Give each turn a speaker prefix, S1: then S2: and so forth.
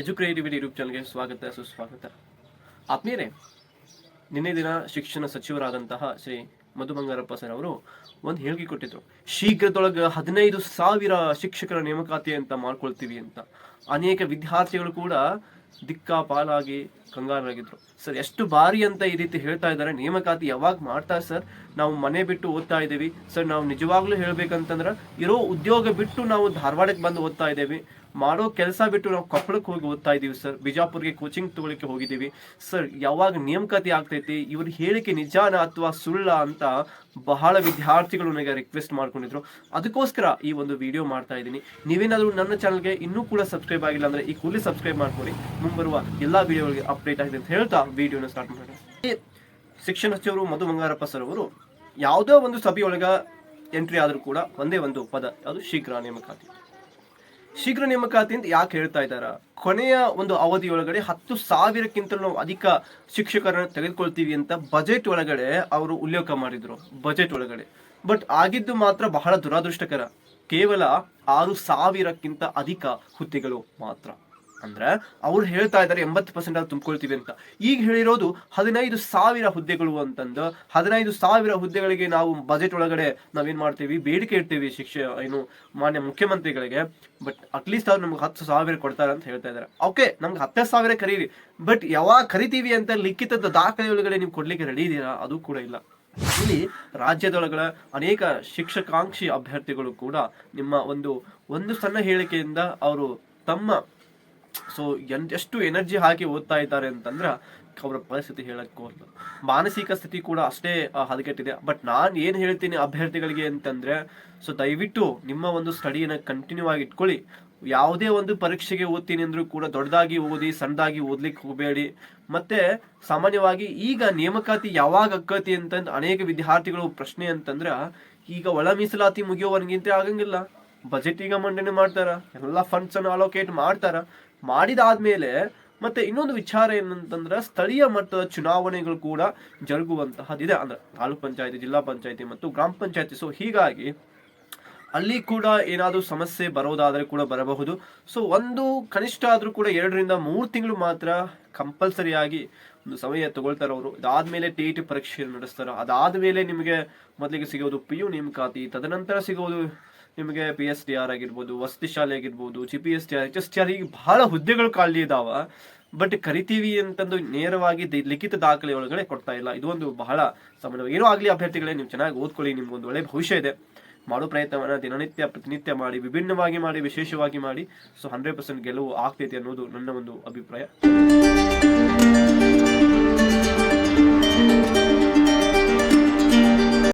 S1: ಎಜುಕ್ರಿಯೇಟಿವಿಟಿ YouTube ಚಾನಲ್ಗೆ ಸ್ವಾಗತ, ಸುಸ್ವಾಗತ. ಆತ್ಮೀಯರೇ, ನಿನ್ನೆ ದಿನ ಶಿಕ್ಷಣ ಸಚಿವರಾದಂತಹ ಶ್ರೀ ಮಧು ಬಂಗಾರಪ್ಪ ಸರ್ ಅವರು ಒಂದು ಹೇಳಿಕೆ ಕೊಟ್ಟಿದ್ರು. ಶೀಘ್ರದೊಳಗೆ ಹದಿನೈದು ಸಾವಿರ ಶಿಕ್ಷಕರ ನೇಮಕಾತಿ ಅಂತ ಮಾಡ್ಕೊಳ್ತೀವಿ ಅಂತ. ಅನೇಕ ವಿದ್ಯಾರ್ಥಿಗಳು ಕೂಡ ದಿಕ್ಕಾಪಾಲಾಗಿ ಕಂಗಾಲಾಗಿದ್ರು. ಸರ್, ಎಷ್ಟು ಬಾರಿ ಅಂತ ಈ ರೀತಿ ಹೇಳ್ತಾ ಇದ್ದಾರೆ. ನೇಮಕಾತಿ ಯಾವಾಗ ಮಾಡ್ತಾ ಸರ್? ನಾವು ಮನೆ ಬಿಟ್ಟು ಓದ್ತಾ ಇದ್ದೀವಿ. ಸರ್, ನಾವು ನಿಜವಾಗ್ಲೂ ಹೇಳ್ಬೇಕಂತಂದ್ರೆ, ಇರೋ ಉದ್ಯೋಗ ಬಿಟ್ಟು ನಾವು ಧಾರವಾಡಕ್ಕೆ ಬಂದು ಓದ್ತಾ ಇದ್ದೀವಿ. ಮಾಡೋ ಕೆಲಸ ಬಿಟ್ಟು ನಾವು ಕೊಪ್ಪಳಕ್ಕೆ ಹೋಗಿ ಓದ್ತಾ ಇದ್ದೀವಿ ಸರ್. ಬಿಜಾಪುರ್ಗೆ ಕೋಚಿಂಗ್ ತಗೊಳ್ಳಿಕ್ಕೆ ಹೋಗಿದ್ದೀವಿ. ಸರ್, ಯಾವಾಗ ನೇಮಕಾತಿ ಆಗ್ತೈತಿ? ಇವ್ರ ಹೇಳಿಕೆ ನಿಜಾನ ಅಥವಾ ಸುಳ್ಳ ಅಂತ ಬಹಳ ವಿದ್ಯಾರ್ಥಿಗಳು ನನಗೆ ರಿಕ್ವೆಸ್ಟ್ ಮಾಡ್ಕೊಂಡಿದ್ರು. ಅದಕ್ಕೋಸ್ಕರ ಈ ಒಂದು ವಿಡಿಯೋ ಮಾಡ್ತಾ ಇದ್ದೀನಿ. ನೀವೇನಾದರೂ ನನ್ನ ಚಾನಲ್ಗೆ ಇನ್ನೂ ಕೂಡ ಸಬ್ಸ್ಕ್ರೈಬ್ ಆಗಿಲ್ಲ ಅಂದ್ರೆ ಈ ಕೂಡಲೇ ಸಬ್ಸ್ಕ್ರೈಬ್ ಮಾಡ್ಕೊಳ್ಳಿ. ಮುಂಬರುವ ಎಲ್ಲಾ ವಿಡಿಯೋಗಳಿಗೆ ಅಪ್ಡೇಟ್ ಆಗಿದೆ ಅಂತ ಹೇಳ್ತಾ ವಿಡಿಯೋನ ಸ್ಟಾರ್ಟ್ ಮಾಡೋಣ. ಶಿಕ್ಷಣ ಸಚಿವರು ಮಧು ಬಂಗಾರಪ್ಪ ಸರ್ ಅವರು ಯಾವುದೇ ಒಂದು ಸಭೆಯೊಳಗ ಎಂಟ್ರಿ ಆದರೂ ಕೂಡ ಒಂದೇ ಒಂದು ಪದ ಅದು ಶೀಘ್ರ ನೇಮಕಾತಿ. ಶೀಘ್ರ ನೇಮಕಾತಿ ಅಂತ ಯಾಕೆ ಹೇಳ್ತಾ ಇದ್ದಾರ? ಕೊನೆಯ ಒಂದು ಅವಧಿಯೊಳಗಡೆ ಹತ್ತು ಸಾವಿರಕ್ಕಿಂತಲೂ ಅಧಿಕ ಶಿಕ್ಷಕರನ್ನು ತೆಗೆದುಕೊಳ್ತೀವಿ ಅಂತ ಬಜೆಟ್ ಒಳಗಡೆ ಅವರು ಉಲ್ಲೇಖ ಮಾಡಿದ್ರು ಬಜೆಟ್ ಒಳಗಡೆ. ಬಟ್ ಆಗಿದ್ದು ಮಾತ್ರ ಬಹಳ ದುರಾದೃಷ್ಟಕರ. ಕೇವಲ ಆರು ಸಾವಿರಕ್ಕಿಂತ ಅಧಿಕ ಹುದ್ದೆಗಳು ಮಾತ್ರ. ಅಂದ್ರೆ ಅವ್ರು ಹೇಳ್ತಾ ಇದ್ದಾರೆ ಎಂಬತ್ತು ಪರ್ಸೆಂಟ್ ಅದು ತುಂಬಿಕೊಳ್ತೀವಿ ಅಂತ. ಈಗ ಹೇಳಿರೋದು ಹದಿನೈದು ಸಾವಿರ ಹುದ್ದೆಗಳು ಅಂತಂದು, ಹದಿನೈದು ಸಾವಿರ ಹುದ್ದೆಗಳಿಗೆ ನಾವು ಬಜೆಟ್ ಒಳಗಡೆ ನಾವೇನ್ ಮಾಡ್ತೀವಿ? ಬೇಡಿಕೆ ಇಡ್ತೀವಿ ಶಿಕ್ಷೆ, ಏನು ಮಾನ್ಯ ಮುಖ್ಯಮಂತ್ರಿಗಳಿಗೆ. ಬಟ್ ಅಟ್ಲೀಸ್ಟ್ ಅವ್ರು ನಮ್ಗೆ ಹತ್ತು ಸಾವಿರ ಕೊಡ್ತಾರೆ ಅಂತ ಹೇಳ್ತಾ ಇದ್ದಾರೆ. ಓಕೆ ನಮ್ಗೆ ಹತ್ತು ಸಾವಿರ ಕರೀರಿ. ಬಟ್ ಯಾವಾಗ ಕರಿತೀವಿ ಅಂತ ಲಿಖಿತದ ದಾಖಲೆ ಒಳಗಡೆ ನೀವು ಕೊಡ್ಲಿಕ್ಕೆ ರೆಡಿ ಇದೀರಾ? ಅದು ಕೂಡ ಇಲ್ಲ. ಇಲ್ಲಿ ರಾಜ್ಯದೊಳಗಳ ಅನೇಕ ಶಿಕ್ಷಕಾಂಕ್ಷಿ ಅಭ್ಯರ್ಥಿಗಳು ಕೂಡ ನಿಮ್ಮ ಒಂದು ಒಂದು ಸಣ್ಣ ಹೇಳಿಕೆಯಿಂದ ಅವರು ತಮ್ಮ ಸೊ ಎಷ್ಟು ಎನರ್ಜಿ ಹಾಕಿ ಓದ್ತಾ ಇದ್ದಾರೆ ಅಂತಂದ್ರೆ ಅವರ ಪರಿಸ್ಥಿತಿ ಹೇಳಕ್ಕೆ ಹೋಗ್ಲ ಮಾನಸಿಕ ಸ್ಥಿತಿ ಕೂಡ ಅಷ್ಟೇ ಹದಗೆಟ್ಟಿದೆ. ಬಟ್ ನಾನು ಏನು ಹೇಳ್ತೀನಿ ಅಭ್ಯರ್ಥಿಗಳಿಗೆ ಅಂತಂದ್ರೆ ಸೊ ದಯವಿಟ್ಟು ನಿಮ್ಮ ಒಂದು ಸ್ಟಡಿಯನ್ನು ಕಂಟಿನ್ಯೂ ಆಗಿ ಇಟ್ಕೊಳ್ಳಿ. ಯಾವುದೇ ಒಂದು ಪರೀಕ್ಷೆಗೆ ಓದ್ತೀನಿ ಅಂದರೂ ಕೂಡ ದೊಡ್ಡದಾಗಿ ಓದಿ, ಸಣ್ಣದಾಗಿ ಓದ್ಲಿಕ್ಕೆ ಹೋಗಬೇಡಿ. ಮತ್ತೆ ಸಾಮಾನ್ಯವಾಗಿ ಈಗ ನೇಮಕಾತಿ ಯಾವಾಗ ಅಕ್ಕತಿ ಅಂತಂದು ಅನೇಕ ವಿದ್ಯಾರ್ಥಿಗಳು ಪ್ರಶ್ನೆ ಅಂತಂದ್ರೆ, ಈಗ ಒಳ ಮೀಸಲಾತಿ ಮುಗಿಯೋವರೆಗಿಂತ ಆಗಂಗಿಲ್ಲ. ಬಜೆಟ್ ಈಗ ಮಂಡನೆ ಮಾಡ್ತಾರ. ಎಲ್ಲ ಫಂಡ್ಸ್ ಅನ್ನು ಅಲೋಕೇಟ್ ಮಾಡ್ತಾರ. ಮಾಡಿದಾದ್ಮೇಲೆ ಮತ್ತೆ ಇನ್ನೊಂದು ವಿಚಾರ ಏನಂತಂದ್ರೆ ಸ್ಥಳೀಯ ಮಟ್ಟದ ಚುನಾವಣೆಗಳು ಕೂಡ ಜರುಗುವಂತಹದ್ದಿದೆ. ಅಂದ್ರೆ ತಾಲೂಕ್ ಪಂಚಾಯತಿ, ಜಿಲ್ಲಾ ಪಂಚಾಯತಿ ಮತ್ತು ಗ್ರಾಮ ಪಂಚಾಯತಿ. ಸೊ ಹೀಗಾಗಿ ಅಲ್ಲಿ ಕೂಡ ಏನಾದರೂ ಸಮಸ್ಯೆ ಬರೋದಾದರೆ ಕೂಡ ಬರಬಹುದು. ಸೊ ಒಂದು ಕನಿಷ್ಠ ಆದ್ರೂ ಕೂಡ ಎರಡರಿಂದ ಮೂರು ತಿಂಗಳು ಮಾತ್ರ ಕಂಪಲ್ಸರಿಯಾಗಿ ಒಂದು ಸಮಯ ತಗೊಳ್ತಾರೆ ಅವರು. ಇದಾದ್ಮೇಲೆ ಟಿ ಟಿ ಪರೀಕ್ಷೆ ನಡೆಸ್ತಾರೆ. ಅದಾದ್ಮೇಲೆ ನಿಮಗೆ ಮೊದಲಿಗೆ ಸಿಗೋದು ಪಿ ಯು ನೇಮಕಾತಿ, ತದನಂತರ ಸಿಗೋದು ನಿಮಗೆ ಪಿ ಎಸ್ ಡಿ ಆರ್ ಆಗಿರ್ಬೋದು, ವಸತಿ ಶಾಲೆ ಆಗಿರ್ಬೋದು G P S T R H S T R ಈಗ ಬಹಳ ಹುದ್ದೆಗಳು ಖಾಲಿ ಇದಾವ ಬಟ್ ಕರಿತೀವಿ ಅಂತಂದು ನೇರವಾಗಿ ಲಿಖಿತ ದಾಖಲೆ ಒಳಗಡೆ ಕೊಡ್ತಾ ಇಲ್ಲ. ಇದು ಒಂದು ಬಹಳ ಸಾಮಾನ್ಯವಾಗಿ ಏನೋ ಆಗಲಿ ಅಭ್ಯರ್ಥಿಗಳೇ, ನೀವು ಚೆನ್ನಾಗಿ ಓದ್ಕೊಳ್ಳಿ, ನಿಮ್ಗೊಂದು ಒಳ್ಳೆ ಭವಿಷ್ಯ ಇದೆ. ಮಾಡೋ ಪ್ರಯತ್ನವನ್ನ ದಿನನಿತ್ಯ ಪ್ರತಿನಿತ್ಯ ಮಾಡಿ, ವಿಭಿನ್ನವಾಗಿ ಮಾಡಿ, ವಿಶೇಷವಾಗಿ ಮಾಡಿ ಸೊ ಹಂಡ್ರೆಡ್ ಪರ್ಸೆಂಟ್ ಗೆಲುವು ಆಗ್ತೈತಿ ಅನ್ನೋದು ನನ್ನ ಒಂದು ಅಭಿಪ್ರಾಯ.